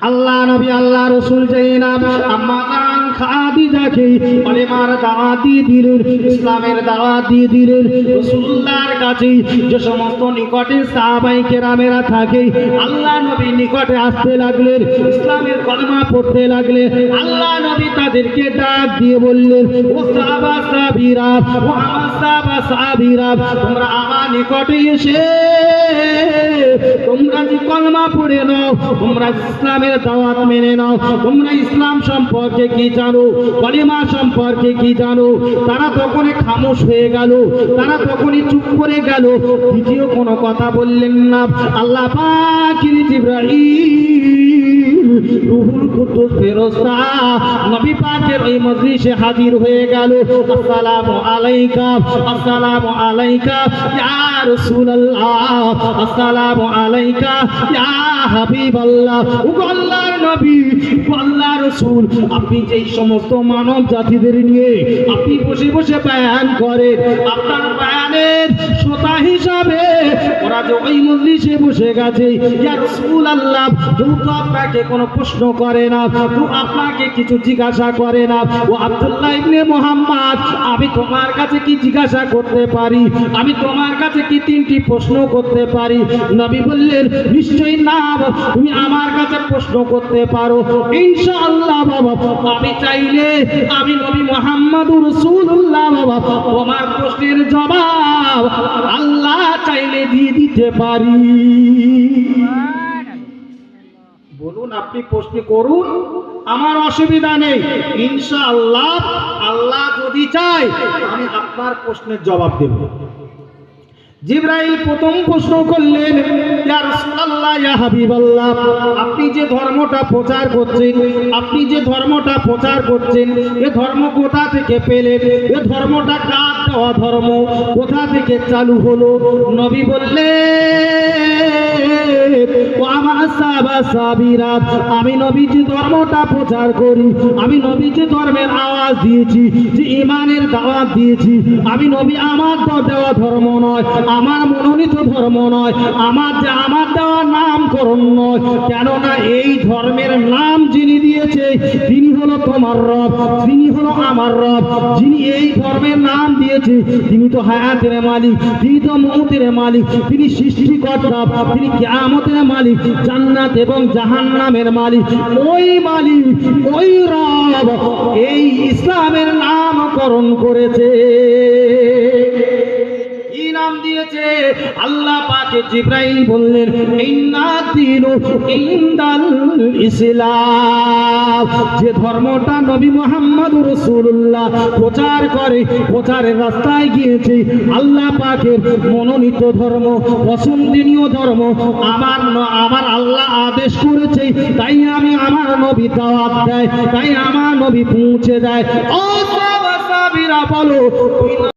আল্লাহ নবী আল্লাহ রসুল জাইনাব আম্মা দিলেন ইসলামের দিলেন রসুল্লাহর কাছে যে সমস্ত নিকটে সাহাবাই কেরামেরা থাকে, আল্লাহ নবী নিকটে আসতে লাগলেন ইসলামের কলমা পড়তে আল্লাহ নবী তাদেরকে ডাক দিয়ে বললেন, ও ও আমার তোমরা আমার নিকটে এসে, তোমরা যে কলমা পড়ে নাও, তোমরা ইসলামের দাওয়াত মেনে নাও, তোমরা ইসলাম সম্পর্কে কি জানো? কলিমা সম্পর্কে কি জানো? তারা তখনই খামোশ হয়ে গেল, তারা তখনই চুপ করে গেল। দ্বিতীয় কোনো কথা বললেন না। আল্লাহ মজলিসে হাজির হয়ে গেল। আলাইকা আলাইকা, ইয়া রাসূলুল্লাহ, আসসালামু আলাইকা নবী আল্লাহর রাসূল, আপনি যেই সমস্ত মানব জাতিদের নিয়ে আপনি বসে বসে বয়ান করেন, আপনার বয়ানের শ্রোতা হিসাবে ওরা যে ওই মজলিসে বসে গেছে, ইয়া রাসূলুল্লাহ কেউ তো আপনাকে কোনো প্রশ্ন করে না কেউ আপনাকে কিছু জিজ্ঞাসা করে না। ও আব্দুল্লাহ ইবনে মুহাম্মদ, আমি তোমার কাছে কি জিজ্ঞাসা করতে পারি? আমি তোমার কাছে কি তিনটি প্রশ্ন করতে পারি? নবী বললেন, নিশ্চয়ই না, তুমি আমার কাছে প্রশ্ন করতে পারো। ইনশাআল্লাহ বাবা, আমি চাইলে আমি নবী মোহাম্মদ রসুল্লাহ বাবা, তোমার প্রশ্নের জবাব আল্লাহ চাইলে দিয়ে দিতে পারি। বলুন, আপনি প্রশ্ন করুন, আমার অসুবিধা নেই। ইনশাআল্লাহ, আল্লাহ যদি চায়, আমি আপনার প্রশ্নের জবাব দেব। জিব্রাইল প্রথম প্রশ্ন করলেন আপনি যে ধর্মটা প্রচার করছেন, আপনি যে ধর্মটা প্রচার করছেন, এ ধর্ম কোথা থেকে পেলেন? এ ধর্মটা কার দেওয়া ধর্ম? কোথা থেকে চালু হলো? নবী বললেন আমি নবীজি ধর্মটা প্রচার করি, আমি ধর্মের আওয়াজ দিয়েছি, যে ইমানের দাওয়াত দিয়েছি। আমি নবী, আমার দেওয়া ধর্ম নয়, আমার মনোনীত ধর্ম নয়, আমার যে আমার দেওয়া নামকরণ নয়, কেননা এই ধর্মের নাম যিনি দিয়েছে, তিনি হলো তোমার রব, তিনি হলো আমার রব, যিনি এই ধর্মের নাম দিয়েছে। তিনি তো হায়াতের মালিক, তিনি তো মৌতের মালিক, তিনি সৃষ্টিকর্তা, তিনি কেয়ামতের মালিক, জান্নাত এবং জাহান্নামের মালিক। ওই মালিক, ওই রব এই ইসলামের নামকরণ করেছে। নাম দিয়েছে। আল্লাহ পাকে জিব্রাইল বললেন, ইন্না দিনু ইনদাল ইসলাম। যে ধর্মটা নবী মুহাম্মদ রাসূলুল্লাহ প্রচার করে, প্রচারের রাস্তায় গিয়েছে, আল্লাহ পাকের মনোনীত ধর্ম, পছন্দনীয় ধর্ম, আমার আমার আল্লাহ আদেশ করেছে, তাই আমি আমার নবী দাওয়াত দেয়, তাই আমার নবী পৌঁছে দেয়। ও সাহাবীরা বলো